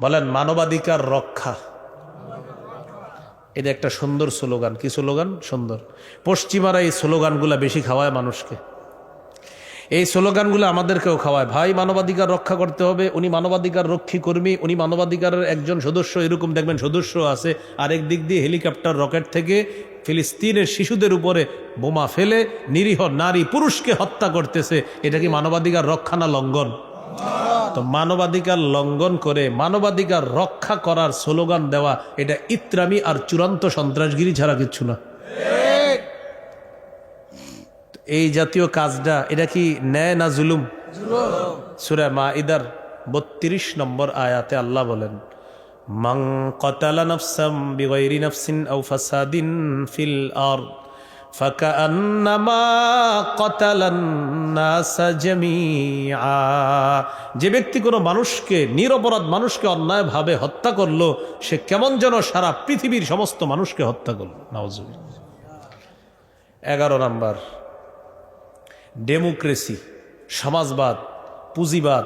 বলেন, মানবাধিকার রক্ষা। এটা একটা সুন্দর স্লোগান। কি স্লোগান? সুন্দর। পশ্চিমারা এই স্লোগানগুলো বেশি খাওয়ায় মানুষকে। এই স্লোগানগুলো আমাদেরকেও খাওয়ায়। ভাই, মানবাধিকার রক্ষা করতে হবে। উনি মানবাধিকার রক্ষী কর্মী, উনি মানবাধিকারের একজন সদস্য। এরকম দেখবেন সদস্য আছে। আরেক দিক দিয়ে হেলিকপ্টার, রকেট থেকে ফিলিস্তিনের শিশুদের উপরে বোমা ফেলে নিরীহ নারী পুরুষকে হত্যা করতেছে। এটা কি মানবাধিকার রক্ষা না লঙ্ঘন? তো মানবাধিকার লঙ্ঘন করে, মানবাধিকার রক্ষা করার স্লোগান দেওয়া, এটা ইত্রামি আর চূড়ান্ত সন্ত্রাসগিরি ছাড়া কিচ্ছু না। এই জাতীয় কাজটা, এটা কি ন্যায় না জুলুম? সুরা মা ইদার বত্রিশ নম্বর আয়াতে আল্লাহ বলেন মাং কতালা নফসাম বিগৈরি নফসিন ফিল আর যে ব্যক্তি কোনো মানুষকে, নিরপরাধ মানুষকে অন্যায়ভাবে হত্যা করল, সে কেমন যেন সারা পৃথিবীর সমস্ত মানুষকে হত্যা করল। নওয়াজ এগারো নাম্বার। ডেমোক্রেসি, সমাজবাদ, পুঁজিবাদ,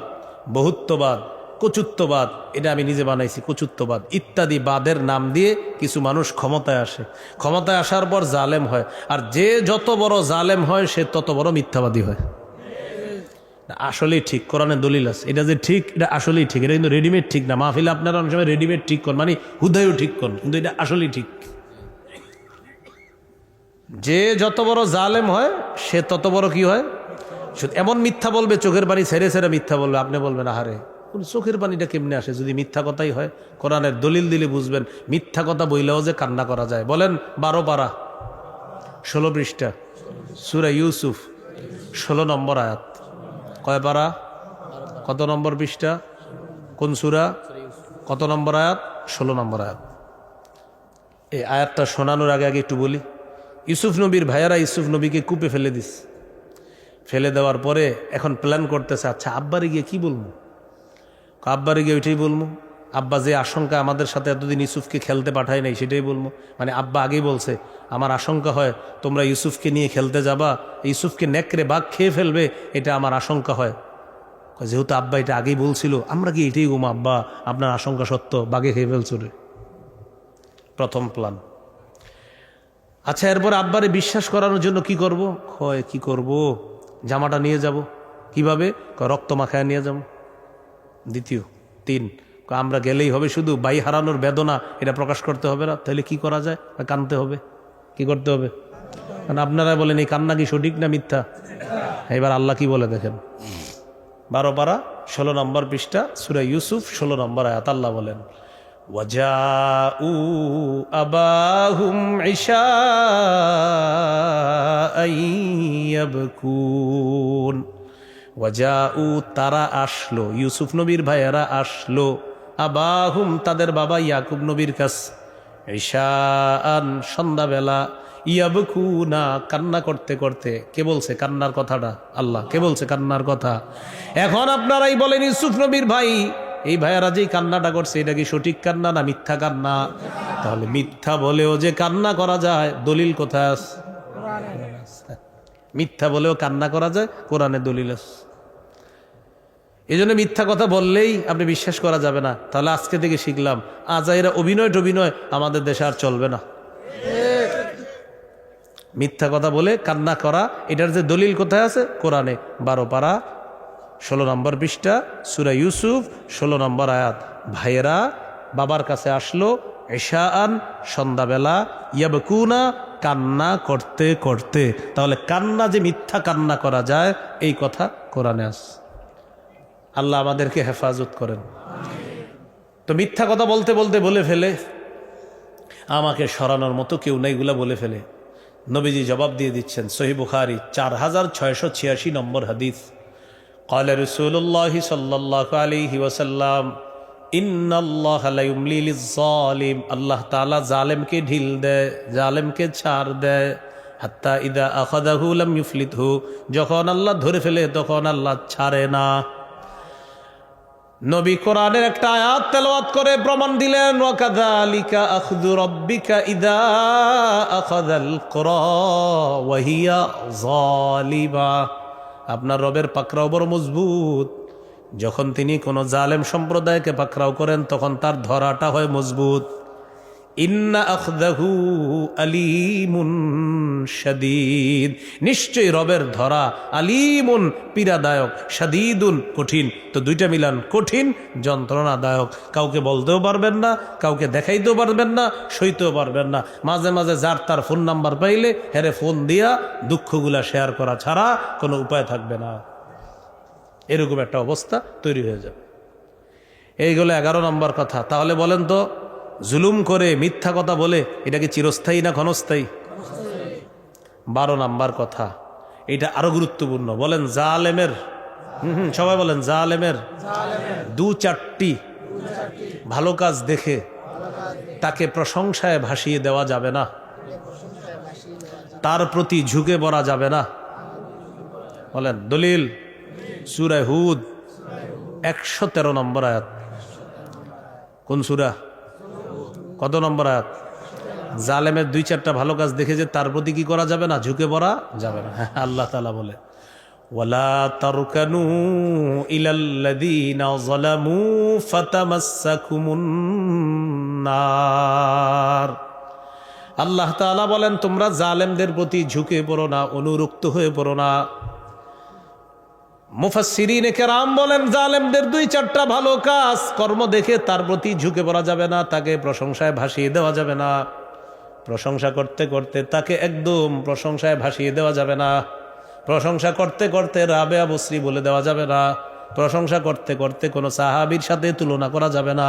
বহুত্ববাদ কচুত্ববাদ, এটা আমি নিজে বানাইছি, কচুত্ববাদ। ইত্যাদি বাদের নাম দিয়ে কিছু মানুষ ক্ষমতায় আসে। ক্ষমতায় আসার পর জালেম হয়। আর যে যত বড় জালেম হয়, সে তত বড় মিথ্যাবাদী হয়। আসলেই ঠিক কোরআনে দলিল আছে। এটা যে ঠিক, এটা আসলেই ঠিক। এটা কিন্তু রেডিমেড ঠিক না। মাহফিলে আপনারা অনেক সময় রেডিমেড ঠিক করেন মানে হুদায়ও ঠিক করেন, কিন্তু এটা আসলেই ঠিক। যে যত বড় জালেম হয়, সে তত বড় কি হয়? এমন মিথ্যা বলবে, চোখের বাড়ি ছেড়ে ছেড়ে মিথ্যা বলবে। আপনি বলবেন, আহারে। চোখের পানিটা কেমনে আসে? যদি মিথ্যা কথাই হয়, কোরআনের দলিল দিলে বুঝবেন, মিথ্যা কথা বইলেও যে কান্না করা যায়। বলেন, বারো পারা, ষোলো পৃষ্ঠা, সুরা ইউসুফ, ষোলো নম্বর আয়াত। কয় পারা? কত নম্বর পৃষ্ঠা? কোন সুরা? কত নম্বর আয়াত? ষোলো নম্বর আয়াত। এই আয়াতটা শোনানোর আগে আগে একটু বলি। ইউসুফ নবীর ভাইয়ারা ইউসুফ নবীকে কূপে ফেলে দিস। ফেলে দেওয়ার পরে এখন প্ল্যান করতেছে আচ্ছা আব্বারে গিয়ে কি বলব? আব্বারে গিয়ে ওইটাই বলব আব্বা যে আশঙ্কা আমাদের সাথে এতদিন ইউসুফকে খেলতে পাঠায় নাই সেটাই বলব মানে আব্বা আগেই বলছে, আমার আশঙ্কা হয় তোমরা ইউসুফকে নিয়ে খেলতে যাবা, ইউসুফকে নেকড়ে বাঘ খেয়ে ফেলবে, এটা আমার আশঙ্কা হয়। যেহেতু আব্বা এটা আগেই বলছিল, আমরা কি এটাই ঘুমা আব্বা, আপনার আশঙ্কা সত্য, বাঘে খেয়ে ফেলছো রে। প্রথম প্ল্যান আচ্ছা এরপর আব্বারে বিশ্বাস করানোর জন্য কি করব? হয় কি করব? জামাটা নিয়ে যাব। কীভাবে? রক্ত মাখায় নিয়ে যাব। দ্বিতীয়, তিন আমরা গেলেই হবে শুধু বাই হারানোর বেদনা, এটা প্রকাশ করতে হবে না। তাহলে কি করা যায়? কানতে হবে। কি করতে হবে? কারণ আপনারা বলেন, এই কান্না কি সঠিক না মিথ্যা? এবার আল্লাহ কি বলে দেখেন? বারো পারা, ষোলো নম্বর পৃষ্ঠা, সুরা ইউসুফ, ষোলো নম্বর আয়াত, আল্লাহ বলেন আবাহুম ওয়াজা উ তারা আসলো। ইউসুফ নবীর ভাইয়েরা আসলো। আবাহুম, তাদের বাবা ইয়াকুব নবীর কাছে। ঈশান সন্ধ্যাবেলা ইয়াবকু না কান্না করতে করতে। কে বলছে কান্নার কথাটা? আল্লাহ, কে বলছে কান্নার কথা? এখন আপনারাই বলেন, ইউসুফ নবীর ভাই, এই ভাইয়ারা যেই কান্নাটা করছে, এটা কি সঠিক কান্না না মিথ্যা কান্না? তাহলে মিথ্যা বলেও যে কান্না করা যায়, দলিল কোথায় মিথ্যা বলেও কান্না করা যায়, কোরআনে দলিল এই জন্য মিথ্যা কথা বললেই আপনি বিশ্বাস করা যাবে না। তাহলে আজকে থেকে শিখলাম আজাইরা অভিনয় টভিনয় আমাদের দেশে আর চলবে না। মিথ্যা কথা বলে কান্না করা, এটার যে দলিল কোথায় আছে? কোরআনে, বারো পারা, ষোলো নম্বর পৃষ্ঠা, সুরা ইউসুফ, ষোলো নম্বর আয়াত। ভাইয়েরা, বাবার কাছে আসলো এশা আন সন্ধ্যাবেলা, ইয়াবকুনা কান্না করতে করতে, তাহলে কান্না যে মিথ্যা কান্না করা যায়, এই কথা কোরআনে আস আল্লাহ আমাদেরকে হেফাজত করেন। তো মিথ্যা কথা বলতে বলতে বলে ফেলে, আমাকে সরানোর মতো কেউ নেইগুলা বলে ফেলে। নবীজি জবাব দিয়ে দিচ্ছেন, সহি বুখারি, চার হাজার ছয়শো ছিয়াশি নম্বর হাদিস। কলে রসুল্লাহ সাল্লাহ আলি ওয়াসাল্লাম আল্লাহ তালা জালেমকে ঢিল দেয়, জালেমকে ছাড় দেয়। হাত্তা ইদা আখাদাহুলাম ইউফলিতহু। যখন আল্লাহ ধরে ফেলে, তখন আল্লাহ ছাড়ে না। নবী কোরআনের একটা আয়াত তেলাওয়াত করে প্রমাণ দিলেন আপনার রবের পাকড়াও বড় মজবুত। যখন তিনি কোনো জালেম সম্প্রদায়কে পাকড়াও করেন, তখন তার ধরাটা হয় মজবুত। ইন্না আখদাহু আলিমুন শাদীদ। নিশ্চয়ই রবের ধরা আলিমুন, পীড়াদায়ক, শাদীদুন, কঠিন। তো দুইটা মিলান, কঠিন, যন্ত্রণাদায়ক। কাউকে বলতেও পারবেন না, কাউকে দেখাইতেও পারবেন না, সইতেও পারবেন না। মাঝে মাঝে যার তার ফোন নাম্বার পাইলে হেরে ফোন দিয়া দুঃখগুলা শেয়ার করা ছাড়া কোনো উপায় থাকবে না। এরকম একটা অবস্থা তৈরি হয়ে যাবে। এইগুলো এগারো নম্বর কথা। তাহলে বলেন তো, জুলুম করে মিথ্যা কথা বলে এটা কি চিরস্থায়ী না ক্ষণস্থায়ী? বারো নাম্বার কথা। এটা আরও গুরুত্বপূর্ণ। বলেন জালেমের হুম, সবাই বলেন জালেমের দু চারটি ভালো কাজ দেখে তাকে প্রশংসায় ভাসিয়ে দেওয়া যাবে না। তার প্রতি ঝুঁকে পড়া যাবে না। বলেন, দলিল সুরায় হুদ একশো তেরো নম্বর আয়াত। কোন সুরা? কত নম্বর আয়াত? জালেমের দুই চারটা ভালো কাজ দেখে যে তার প্রতি কি করা যাবে না? ঝুঁকে পড়া যাবে না। হ্যাঁ, আল্লাহ তালা বলে ওয়ালা তারকানু আল্লাহ তাআলা বলেন তোমরা জালেমদের প্রতি ঝুঁকে পড়ো না অনুরক্ত হয়ে পড়ো না। মুফাসসিরিনে কেরাম বলেন, জালেমদের দুই চারটা ভালো কাজ, কর্ম দেখে তার প্রতি ঝুঁকে পড়া যাবে না, তাকে প্রশংসায় ভাসিয়ে দেওয়া যাবে না। প্রশংসা করতে করতে তাকে একদম প্রশংসায় ভাসিয়ে দেওয়া যাবে না। প্রশংসা করতে করতে রাবে আবশ্রী বলে দেওয়া যাবে না। প্রশংসা করতে করতে কোনো সাহাবির সাথে তুলনা করা যাবে না।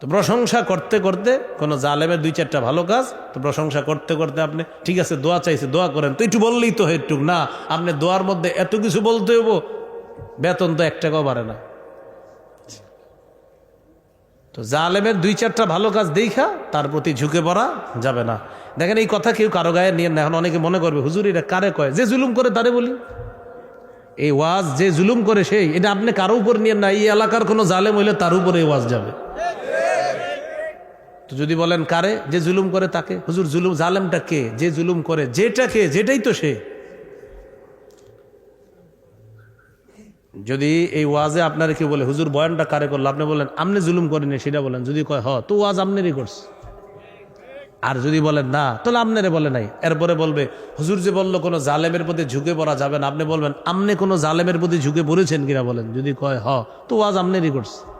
তো প্রশংসা করতে করতে কোনো জালেমের দুই চারটা ভালো কাজ, তো প্রশংসা করতে করতে আপনি, ঠিক আছে, দোয়া চাইছে, দোয়া করেন। তো একটু বললেই তো একটু, না, আপনি দোয়ার মধ্যে এত কিছু বলতে হব বেতন তো এক টাকাও বাড়ে না। তো জালেমের দুই চারটা ভালো কাজ দেখা, তার প্রতি ঝুঁকে পড়া যাবে না। দেখেন এই কথা কেউ কারও গায়ে নিয়ে এখন অনেকে মনে করবে, হুজুর, এটা কারে কয়? যে জুলুম করে তারে বলি। এই ওয়াজ যে জুলুম করে সেই, এটা আপনি কারও উপর নিয়ে না, এই এলাকার কোনো জালেম হইলে তার উপরে এই ওয়াজ যাবে। তো যদি বলেন কারে? যে জুলুম করে তাকে। হুজুর, জুলুম, জালেমটা কে? যে জুলুম করে, যেটা কে? যেটাই তো সে। যদি এই ওয়াজে আপনার কেউ বলে, হুজুর, বয়ানটা কারে করল? আপনি বলেন আপনি জুলুম করেনি সেটা বলেন। যদি কয়, হ, তো ওয়াজ আপনারই করছে। আর যদি বলেন, না, তাহলে আপনারে বলে নাই। এরপরে বলবে, হুজুর যে বলল, কোনো জালেমের প্রতি ঝুঁকে পড়া যাবে না। আপনি বলবেন আপনি কোনো জালেমের প্রতি ঝুঁকে পড়েছেন কিনা? বলেন। যদি কয়, হ, তো ওয়াজ আপনারই করছে।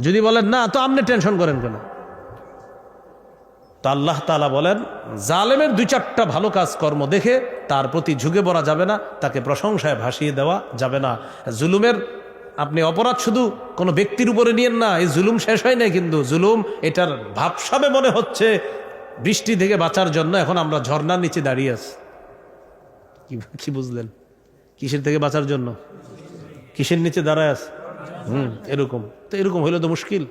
যদি বলেন, না, তো আপনি টেনশন করেন কেন? তো আল্লাহ তালা বলেন, জালেমের দুই চারটা ভালো কাজ কর্ম দেখে তার প্রতি ঝুঁকে পড়া যাবে না, তাকে প্রশংসায় ভাসিয়ে দেওয়া যাবে না। জুলুমের আপনি অপরাধ শুধু কোনো ব্যক্তির উপরে নিয়েন না, এই জুলুম শেষ হয় না কিন্তু। জুলুম এটার ভাবসাবে মনে হচ্ছে, বৃষ্টি থেকে বাঁচার জন্য এখন আমরা ঝর্নার নিচে দাঁড়িয়ে আছি। কি বুঝলেন? কিসের থেকে বাঁচার জন্য? কিসের নিচে দাঁড়ায় আছে? হুম, এরকম। তো এরকম হইলে তো মুশকিল।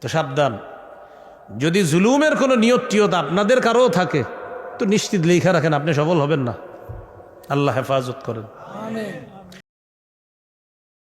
তো সাবধান। যদি জুলুমের কোনো নিয়ত টিয়ত আপনাদের কারও থাকে, তো নিশ্চিত লেখা রাখেন, আপনি সফল হবেন না। আল্লাহ হেফাজত করেন।